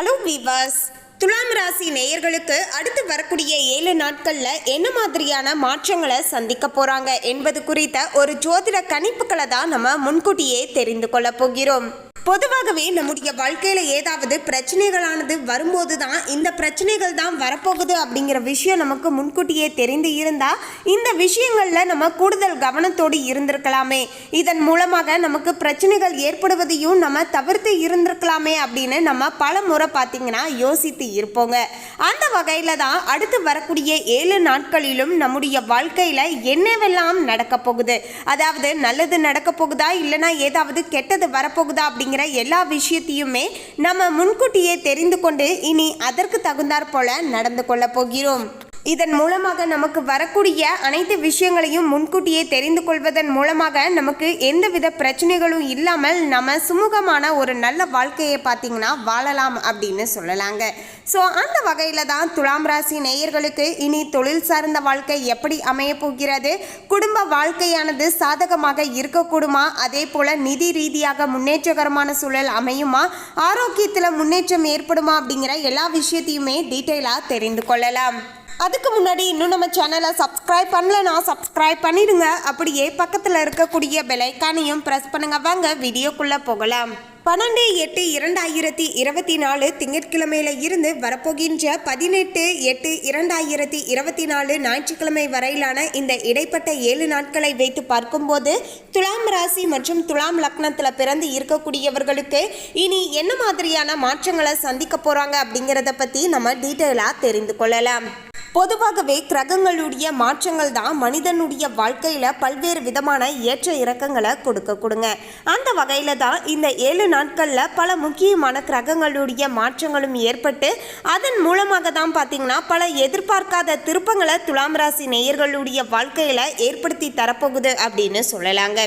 Hello viewers துலாம் ராசி நேயர்களுக்கு அடுத்து வரக்கூடிய ஏழு நாட்களில் என்ன மாதிரியான மாற்றங்களை சந்திக்க போகிறாங்க என்பது குறித்த ஒரு ஜோதிட கணிப்புகளை தான் நம்ம முன்கூட்டியே தெரிந்து கொள்ள போகிறோம். பொதுவாகவே நம்முடைய வாழ்க்கையில் ஏதாவது பிரச்சனைகளானது வரும்போது தான் இந்த பிரச்சனைகள் தான் வரப்போகுது அப்படிங்கிற விஷயம் நமக்கு முன்கூட்டியே தெரிந்து இருந்தால் இந்த விஷயங்களில் நம்ம கூடுதல் கவனத்தோடு இருந்திருக்கலாமே. இதன் மூலமாக நமக்கு பிரச்சனைகள் ஏற்படுவதையும் நம்ம தவிர்த்து இருந்திருக்கலாமே அப்படின்னு நம்ம பல முறை பார்த்தீங்கன்னா யோசித்து இருப்போங்க. அந்த வகையில் தான் அடுத்து வரக்கூடிய ஏழு நாட்களிலும் நம்முடைய வாழ்க்கையில் என்னவெல்லாம் நடக்க போகுது? அதாவது நல்லது நடக்க போகுதா? இல்லைனா ஏதாவது கெட்டது வரப்போகுதா அப்படிங்கிற எல்லா விஷயத்தையுமே நம்ம முன்கூட்டியே தெரிந்து கொண்டு இனி அதற்கு தகுந்தாற் போல நடந்து கொள்ள போகிறோம். இதன் மூலமாக நமக்கு வரக்கூடிய அனைத்து விஷயங்களையும் முன்கூட்டியே தெரிந்து கொள்வதன் மூலமாக நமக்கு எந்தவித பிரச்சனைகளும் இல்லாமல் நம்ம சுமூகமான ஒரு நல்ல வாழ்க்கையை பார்த்தீங்கன்னா வாழலாம் அப்படின்னு சொல்லலாங்க. ஸோ அந்த வகையில் தான் துலாம் ராசி நேயர்களுக்கு இனி தொழில் சார்ந்த வாழ்க்கை எப்படி அமைய போகிறது? குடும்ப வாழ்க்கையானது சாதகமாக இருக்கக்கூடுமா? அதே போல் நிதி ரீதியாக முன்னேற்றகரமான சூழல் அமையுமா? ஆரோக்கியத்தில் முன்னேற்றம் ஏற்படுமா அப்படிங்கிற எல்லா விஷயத்தையுமே டீட்டெயிலாக தெரிந்து கொள்ளலாம். அதுக்கு முன்னாடி இன்னும் நம்ம சேனலை சப்ஸ்கிரைப் பண்ணலனா சப்ஸ்கிரைப் பண்ணிடுங்க. அப்படியே பக்கத்தில் இருக்கக்கூடிய பெலைக்கானையும் ப்ரெஸ் பண்ணுங்க. வாங்க வீடியோக்குள்ளே போகலாம். பன்னெண்டு எட்டு இரண்டாயிரத்தி இருபத்தி நாலு திங்கட்கிழமையில இருந்து வரப்போகின்ற பதினெட்டு எட்டு இரண்டாயிரத்தி இருபத்தி நாலு ஞாயிற்றுக்கிழமை வரையிலான இந்த இடைப்பட்ட ஏழு நாட்களை வைத்து பார்க்கும்போது துலாம் ராசி மற்றும் துலாம் லக்னத்தில் பிறந்து இருக்கக்கூடியவர்களுக்கு இனி என்ன மாதிரியான மாற்றங்களை சந்திக்க போகிறாங்க அப்படிங்கிறத பற்றி நம்ம டீட்டெயிலாக தெரிந்து கொள்ளலாம். பொதுவாகவே கிரகங்களுடைய மாற்றங்கள் தான் மனிதனுடைய வாழ்க்கையில் பல்வேறு விதமான ஏற்ற இறக்கங்களை கொடுக்க கொடுங்க. அந்த வகையில் தான் இந்த ஏழு நாட்களில் பல முக்கியமான கிரகங்களுடைய மாற்றங்களும் ஏற்பட்டு அதன் மூலமாக தான் பார்த்தீங்கன்னா பல எதிர்பார்க்காத திருப்பங்களை துலாம் ராசி நேயர்களுடைய வாழ்க்கையில் ஏற்படுத்தி தரப்போகுது அப்படின்னு சொல்லலாங்க.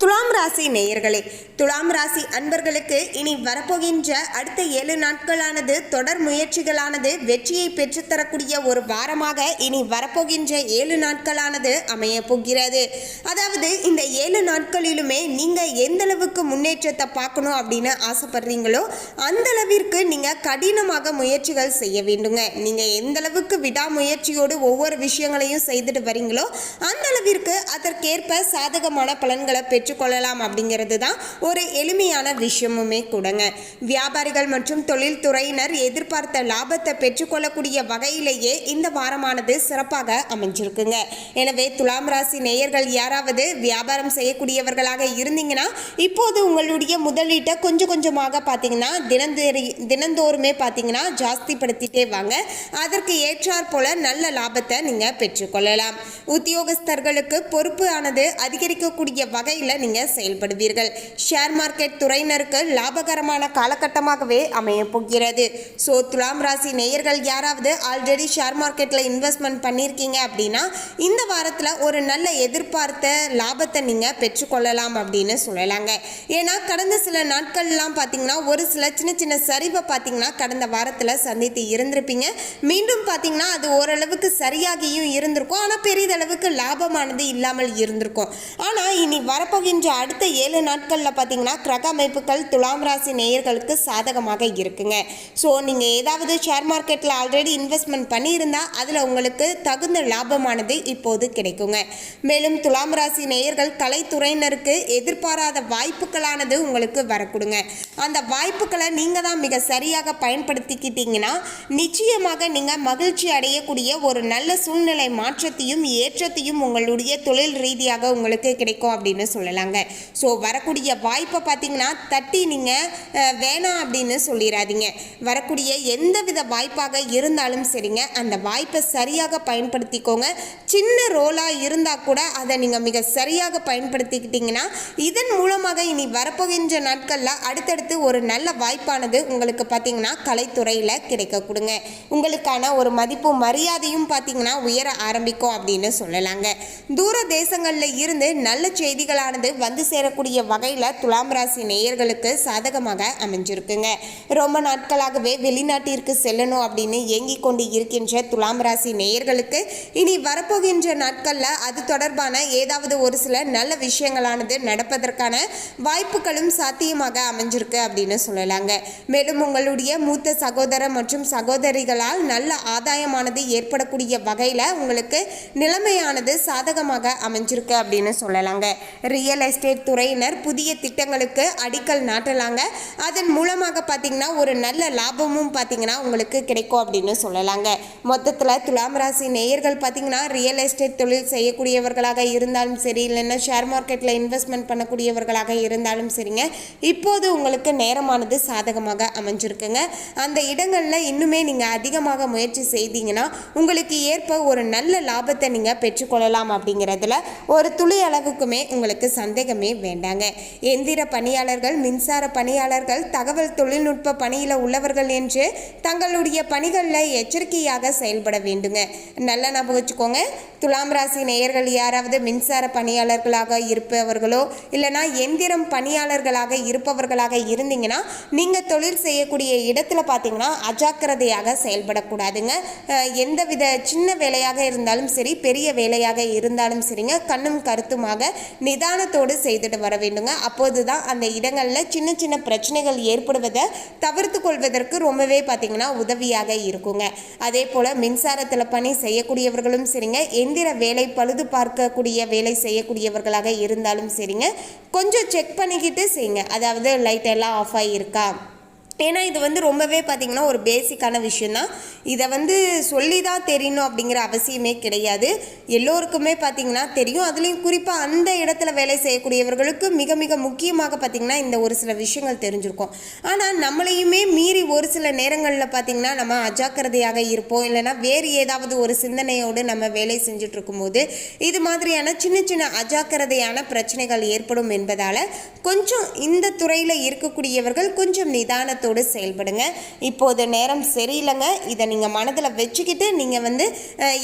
துலாம் ராசி நேயர்களே துலாம் ராசி அன்பர்களுக்கு இனி வரப்போகின்ற அடுத்த ஏழு நாட்களானது தொடர் முயற்சிகளானது வெற்றியை பெற்றுத்தரக்கூடிய ஒரு வாரமாக இனி வரப்போகின்ற ஏழு நாட்களானது அமைய போகிறது. அதாவது இந்த ஏழு நாட்களிலுமே நீங்கள் எந்த அளவுக்கு முன்னேற்றத்தை பார்க்கணும் அப்படின்னு ஆசைப்படுறீங்களோ அந்த அளவிற்கு நீங்கள் கடினமாக முயற்சிகள் செய்ய வேண்டுங்க. நீங்கள் எந்த அளவுக்கு விடாமுயற்சியோடு ஒவ்வொரு விஷயங்களையும் செய்துட்டு வரீங்களோ அந்த அளவிற்கு அதற்கேற்ப சாதகமான பலன்களை பெற்று பெற்றுக்கொள்ளலாம் அப்படிங்கிறது தான் ஒரு எளிமையான விஷயமுமே கூடங்க. வியாபாரிகள் மற்றும் தொழில்துறையினர் எதிர்பார்த்த லாபத்தை பெற்றுக்கொள்ளக்கூடிய வகையிலேயே இந்த வாரமானது சிறப்பாக அமைஞ்சிருக்குங்க. எனவே துலாம் ராசி நேயர்கள் யாராவது வியாபாரம் செய்யக்கூடியவர்களாக இருந்தீங்கன்னா இப்போது உங்களுடைய முதலீட்டை கொஞ்சம் கொஞ்சமாக பார்த்தீங்கன்னா தினந்தேறி தினந்தோறுமே பார்த்தீங்கன்னா ஜாஸ்திப்படுத்திட்டே வாங்க. அதற்கு ஏற்றாற் போல நல்ல லாபத்தை நீங்கள் பெற்றுக்கொள்ளலாம். உத்தியோகஸ்தர்களுக்கு பொறுப்பு ஆனது அதிகரிக்கக்கூடிய வகையில் நீங்கள் செயல்படுவீர்கள். ஷேர் மார்க்கெட் துறையினருக்கு லாபகரமான காலகட்டமாகவே அமைய போகிறது. ஸோ துலாம் ராசி நேயர்கள் யாராவது ஆல்ரெடி ஷேர் மார்க்கெட்டில் இன்வெஸ்ட்மெண்ட் பண்ணியிருக்கீங்க அப்படின்னா இந்த வாரத்தில் ஒரு நல்ல எதிர்பார்த்த லாபத்தை நீங்கள் பெற்றுக்கொள்ளலாம் அப்படின்னு சொல்லலாங்க. ஏன்னா கடந்த சில நாட்கள்லாம் பார்த்தீங்கன்னா ஒரு சில சின்ன சின்ன சரிவை பார்த்தீங்கன்னா கடந்த வாரத்தில் சந்தித்து இருந்திருப்பீங்க. மீண்டும் பார்த்தீங்கன்னா அது ஓரளவுக்கு சரியாகியும் இருந்திருக்கும். ஆனால் பெரிதளவுக்கு லாபமானது இல்லாமல் இருந்திருக்கும். ஆனால் இனி வருகின்ற அடுத்த ஏழு நாட்களில் பார்த்தீங்கன்னா கிரக அமைப்புகள் துலாம் ராசி நேயர்களுக்கு சாதகமாக இருக்குங்க. ஸோ நீங்கள் ஏதாவது ஷேர் மார்க்கெட்டில் ஆல்ரெடி இன்வெஸ்ட்மெண்ட் பண்ணியிருந்தா அதில் உங்களுக்கு தகுந்த லாபமானது இப்போது கிடைக்குங்க. மேலும் துலாம் ராசி நேயர்கள் கலைத்துறையினருக்கு எதிர்பாராத வாய்ப்புகளானது உங்களுக்கு வரக்கூடுங்க. அந்த வாய்ப்புகளை நீங்கள் தான் மிக சரியாக பயன்படுத்திக்கிட்டீங்கன்னா நிச்சயமாக நீங்கள் மகிழ்ச்சி அடையக்கூடிய ஒரு நல்ல சூழ்நிலை மாற்றத்தையும் ஏற்றத்தையும் உங்களுடைய தொழில் ரீதியாக உங்களுக்கு கிடைக்கும் அப்படின்னு சொல்லலாம். சொல்லலாங்க ஸோ வரக்கூடிய வாய்ப்பை பார்த்தீங்கன்னா தட்டி நீங்கள் வேணாம் அப்படின்னு சொல்லிடாதீங்க வரக்கூடிய எந்த வித வாய்ப்பாக இருந்தாலும் சரிங்க. அந்த வாய்ப்பை சரியாக பயன்படுத்திக்கோங்க. சின்ன ரோலாக இருந்தால் கூட அதை நீங்கள் மிக சரியாக பயன்படுத்திக்கிட்டீங்கன்னா இதன் மூலமாக இனி வரப்போகின்ற நாட்களில் அடுத்தடுத்து ஒரு நல்ல வாய்ப்பானது உங்களுக்கு பார்த்தீங்கன்னா கலைத்துறையில் கிடைக்க கொடுங்க. உங்களுக்கான ஒரு மதிப்பு மரியாதையும் பார்த்தீங்கன்னா உயர ஆரம்பிக்கும் அப்படின்னு சொல்லலாங்க. தூர தேசங்களில் இருந்து நல்ல செய்திகளானது பணமானது வந்து சேரக்கூடிய வகையில் துலாம் ராசி நேயர்களுக்கு சாதகமாக அமைஞ்சிருக்குங்க. ரொம்ப நாட்களாகவே வெளிநாட்டிற்கு செல்லணும் அப்படின்னு ஏங்கிக் கொண்டு இருக்கின்ற துலாம் ராசி நேயர்களுக்கு இனி வரப்போகின்ற நாட்களில் அது தொடர்பான ஏதாவது ஒரு சில நல்ல விஷயங்களானது நடப்பதற்கான வாய்ப்புகளும் சாத்தியமாக அமைஞ்சிருக்கு அப்படின்னு சொல்லலாங்க. மேலும் உங்களுடைய மூத்த சகோதர மற்றும் சகோதரிகளால் நல்ல ஆதாயமானது ஏற்படக்கூடிய வகையில் உங்களுக்கு நிலைமையானது சாதகமாக அமைஞ்சிருக்கு அப்படின்னு சொல்லலாங்க. ரியல் ரியல் எஸ்டேட் துறையினர் புதிய திட்டங்களுக்கு அடிக்கல் நாட்டலாங்க. அதன் மூலமாக பார்த்தீங்கன்னா ஒரு நல்ல லாபமும் பார்த்தீங்கன்னா உங்களுக்கு கிடைக்கும் அப்படின்னு சொல்லலாங்க. மொத்தத்தில் துலாம் ராசி நேயர்கள் பார்த்தீங்கன்னா ரியல் எஸ்டேட் தொழில் செய்யக்கூடியவர்களாக இருந்தாலும் சரி இல்லைன்னா ஷேர் மார்க்கெட்டில் இன்வெஸ்ட்மெண்ட் பண்ணக்கூடியவர்களாக இருந்தாலும் சரிங்க. இப்போது உங்களுக்கு நேரமானது சாதகமாக அமைஞ்சிருக்குங்க. அந்த இடங்களில் இன்னுமே நீங்கள் அதிகமாக முயற்சி செய்தீங்கன்னா உங்களுக்கு ஏற்ப ஒரு நல்ல லாபத்தை நீங்கள் பெற்றுக்கொள்ளலாம் அப்படிங்கிறதுல ஒரு துளி அளவுக்குமே உங்களுக்கு சந்தேகமே வேண்டாங்க. எந்திர பணியாளர்கள் மின்சார பணியாளர்கள் தகவல் தொழில்நுட்ப பணியில் உள்ளவர்கள் என்று தங்களுடைய பணிகளில் எச்சரிக்கையாக செயல்பட வேண்டுங்க. நல்ல ஞாபகம் வச்சுக்கோங்க துலாம் ராசி நேயர்கள் யாராவது மின்சார பணியாளர்களாக இருப்பவர்களோ இல்லைனா எந்திரம் பணியாளர்களாக இருப்பவர்களாக இருந்தீங்கன்னா நீங்கள் தொழில் செய்யக்கூடிய இடத்துல பார்த்தீங்கன்னா அஜாக்கிரதையாக செயல்படக்கூடாதுங்க. எந்த எந்தவித சின்ன வேலையாக இருந்தாலும் சரி பெரிய வேலையாக இருந்தாலும் சரிங்க. கண்ணும் கருத்துமாக கவனத்தோடு செய்துட்டு வர வேண்டுங்க. அப்போது தான் அந்த இடங்களில் சின்ன சின்ன பிரச்சனைகள் ஏற்படுவதை தவிர்த்து கொள்வதற்கு ரொம்பவே பார்த்தீங்கன்னா உதவியாக இருக்குங்க. அதே போல் மின்சாரத்தில் பணி செய்யக்கூடியவர்களும் சரிங்க. எந்திர வேலை பழுது பார்க்கக்கூடிய வேலை செய்யக்கூடியவர்களாக இருந்தாலும் சரிங்க. கொஞ்சம் செக் பண்ணிக்கிட்டு செய்யுங்க அதாவது லைட் எல்லாம் ஆஃப் ஆகியிருக்கா ஏன்னா இது வந்து ரொம்பவே பார்த்திங்கன்னா ஒரு பேசிக்கான விஷயந்தான் இதை வந்து சொல்லி தான் தெரியணும் அப்படிங்கிற அவசியமே கிடையாது. எல்லோருக்குமே பார்த்திங்கன்னா தெரியும். அதுலேயும் குறிப்பாக அந்த இடத்துல வேலை செய்யக்கூடியவர்களுக்கு மிக மிக முக்கியமாக பார்த்திங்கன்னா இந்த ஒரு சில விஷயங்கள் தெரிஞ்சிருக்கும். ஆனால் நம்மளையுமே மீறி ஒரு சில நேரங்களில் பார்த்திங்கன்னா நம்ம அஜாக்கிரதையாக இருப்போம். இல்லைன்னா வேறு ஏதாவது ஒரு சிந்தனையோடு நம்ம வேலை செஞ்சுட்டு இருக்கும்போது இது மாதிரியான சின்ன சின்ன அஜாக்கிரதையான பிரச்சனைகள் ஏற்படும் என்பதால் கொஞ்சம் இந்த துறையில் இருக்கக்கூடியவர்கள் கொஞ்சம் நிதானத்தோடு செயல்படுங்க. இப்போது நேரம் சரியில்லைங்க. இதை நீங்கள் மனதில் வச்சுக்கிட்டு நீங்கள் வந்து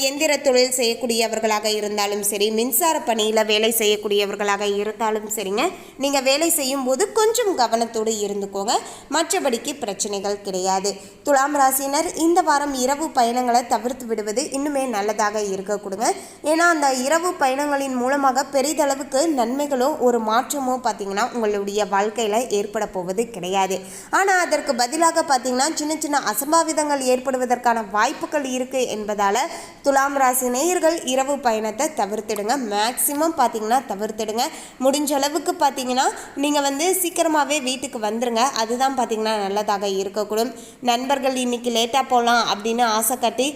எந்திர தொழில் செய்யக்கூடியவர்களாக இருந்தாலும் சரி மின்சார பணியில் வேலை செய்யக்கூடியவர்களாக இருந்தாலும் சரிங்க. நீங்கள் வேலை செய்யும்போது கொஞ்சம் கவனத்தோடு இருந்துக்கோங்க. மற்றபடிக்கு பிரச்சனைகள் கிடையாது. துலாம் ராசினர் இந்த வாரம் இரவு பயணங்களை தவிர்த்து விடுவது இன்னுமே நல்லதாக இருக்கக்கூடுங்க ஏன்னா அந்த இரவு பயணங்களின் மூலமாக பெரிதளவுக்கு நன்மைகளோ ஒரு மாற்றமோ பார்த்தீங்கன்னா உங்களுடைய வாழ்க்கையில் ஏற்பட போவது கிடையாது. ஆனால் அதற்கு பதிலாக பார்த்தீங்கன்னா சின்ன சின்ன அசம்பாவிதங்கள் ஏற்படுவதற்கான வாய்ப்புகள் இருக்குது என்பதால் துலாம் ராசி நேயர்கள் இரவு பயணத்தை தவிர்த்திடுங்க. மேக்சிமம் பார்த்தீங்கன்னா தவிர்த்திடுங்க. முடிஞ்ச அளவுக்கு பார்த்தீங்கன்னா நீங்கள் வந்து சீக்கிரமாகவே வீட்டுக்கு வந்துடுங்க அதுதான் பார்த்தீங்கன்னா நல்லதாக இருக்கக்கூடும். நண்பர்கள் இன்னைக்கு லேட்டாக போகலாம் அப்படின்னு ஆசை கட்டி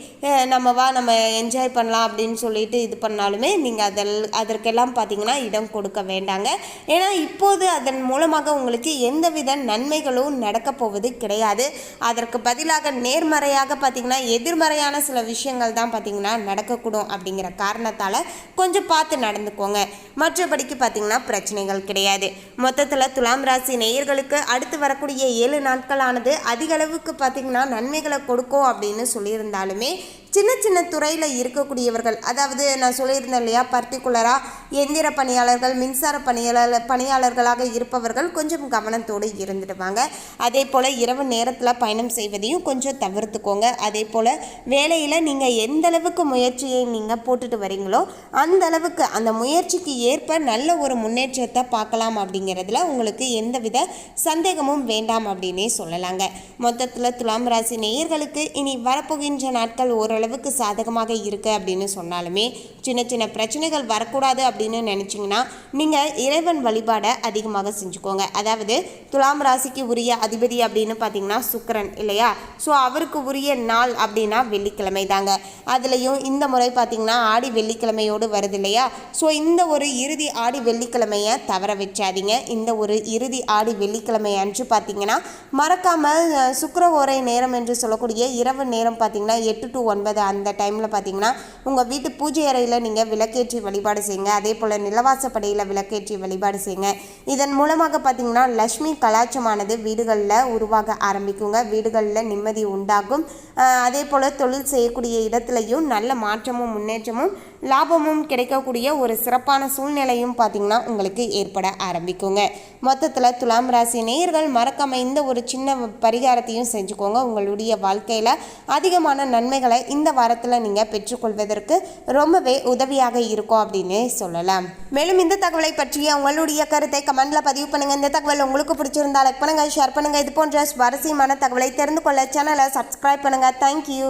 நம்ம வா நம்ம என்ஜாய் பண்ணலாம் அப்படின்னு சொல்லிட்டு இது பண்ணாலுமே நீங்கள் அதில் அதற்கெல்லாம் பார்த்தீங்கன்னா இடம் கொடுக்க வேண்டாங்க. ஏன்னா இப்போது அதன் மூலமாக உங்களுக்கு எந்தவித நன்மைகளும் நடக்க போவது கிடையாது. அதற்கு பதிலாக நேர்மறையாக பார்த்தீங்கன்னா எதிர்மறையான சில விஷயங்கள் தான் பார்த்தீங்கன்னா நடக்கக்கூடும் அப்படிங்கிற காரணத்தால் கொஞ்சம் பார்த்து நடந்துக்கோங்க. மற்றபடிக்கு பார்த்தீங்கன்னா பிரச்சனைகள் கிடையாது. மொத்தத்தில் துலாம் ராசி நேயர்களுக்கு அடுத்து வரக்கூடிய ஏழு நாட்களானது அதிக அளவுக்கு பார்த்தீங்கன்னா நன்மைகளை கொடுக்கும் அப்படின்னு சொல்லியிருந்தாலுமே சின்ன சின்ன துறையில் இருக்கக்கூடியவர்கள் அதாவது நான் சொல்லியிருந்தேன் இல்லையா பர்டிகுலராக எந்திர பணியாளர்கள் மின்சார பணியாளர் பணியாளர்களாக இருப்பவர்கள் கொஞ்சம் கவனத்தோடு இருந்துடுவாங்க. அதே போல் இரவு நேரத்தில் பயணம் செய்வதையும் கொஞ்சம் தவிர்த்துக்கோங்க. அதே போல் வேலையில் நீங்கள் எந்த அளவுக்கு முயற்சியை நீங்கள் போட்டுட்டு வரீங்களோ அந்த அளவுக்கு அந்த முயற்சிக்கு ஏற்ப நல்ல ஒரு முன்னேற்றத்தை பார்க்கலாம் அப்படிங்கிறதுல உங்களுக்கு எந்தவித சந்தேகமும் வேண்டாம் அப்படின்னே சொல்லலாங்க. மொத்தத்தில் துலாம் ராசி நேயர்களுக்கு இனி வரப்போகின்ற நாட்கள் ஓரளவுக்கு சாதகமாக இருக்குது அப்படின்னு சொன்னாலுமே சின்ன சின்ன பிரச்சனைகள் வரக்கூடாது அப்படின்னு நினச்சிங்கன்னா நீங்கள் இறைவன் வழிபாடை அதிகமாக செஞ்சுக்கோங்க. அதாவது துலாம் ராசிக்கு உரிய அதிபதி அப்படின்னு பார்த்தீங்கன்னா சுக்கரன் இல்லையா? ஸோ அவருக்கு உரிய நாள் அப்படின்னா வெள்ளிக்கிழமை தாங்க அதுலேயும் இந்த முறை பார்த்தீங்கன்னா ஆடி வெள்ளிக்கிழமையோடு வருது இல்லையா? ஸோ இந்த ஒரு இறுதி ஆடி வெள்ளிக்கிழமையை தவற வச்சாதீங்க. இந்த ஒரு இறுதி ஆடி வெள்ளிக்கிழமை அன்று பார்த்தீங்கன்னா மறக்காமல் சுக்கர ஓரை நேரம் என்று சொல்லக்கூடிய இரவு நேரம் பார்த்தீங்கன்னா எட்டு டு ஒன்பது அந்த டைமில் பார்த்தீங்கன்னா உங்கள் வீட்டு பூஜை அறையில் நீங்கள் விளக்கேற்றி வழிபாடு செய்யுங்க. அதே போல் நிலவாசப்படையில் விளக்கேற்றி வழிபாடு செய்யுங்க. இதன் மூலமாக பார்த்தீங்கன்னா லக்ஷ்மி கலாச்சமானது வீடுகளில் உருவாக ஆரம்பிக்குங்க. வீடுகளில் நிம்மதி உண்டாகும். அதே போல் தொழில் செய்யக்கூடிய இடத்துலையும் நல்ல மாற்றமும் முன்னேற்றமும் லாபமும் கிடைக்கக்கூடிய ஒரு சிறப்பான சூழ்நிலையும் பார்த்திங்கன்னா உங்களுக்கு ஏற்பட ஆரம்பிக்குங்க. மொத்தத்தில் துலாம் ராசி நேயர்கள் மறக்காம இந்த ஒரு சின்ன பரிகாரத்தையும் செஞ்சுக்கோங்க. உங்களுடைய வாழ்க்கையில் அதிகமான நன்மைகளை இந்த வாரத்தில் நீங்கள் பெற்றுக்கொள்வதற்கு ரொம்பவே உதவியாக இருக்கும் அப்படின்னு சொல்லலாம். மேலும் இந்த தகவலை பற்றிய உங்களுடைய கருத்தை கமெண்ட்ல பதிவு பண்ணுங்க. இந்த தகவல் உங்களுக்கு பிடிச்சிருந்தா லைக் பண்ணுங்க ஷேர் பண்ணுங்க. இது போன்ற சுவாரஸ்யமான தகவலை தெரிந்து கொள்ள சேனலை சப்ஸ்கிரைப் பண்ணுங்க. தேங்க்யூ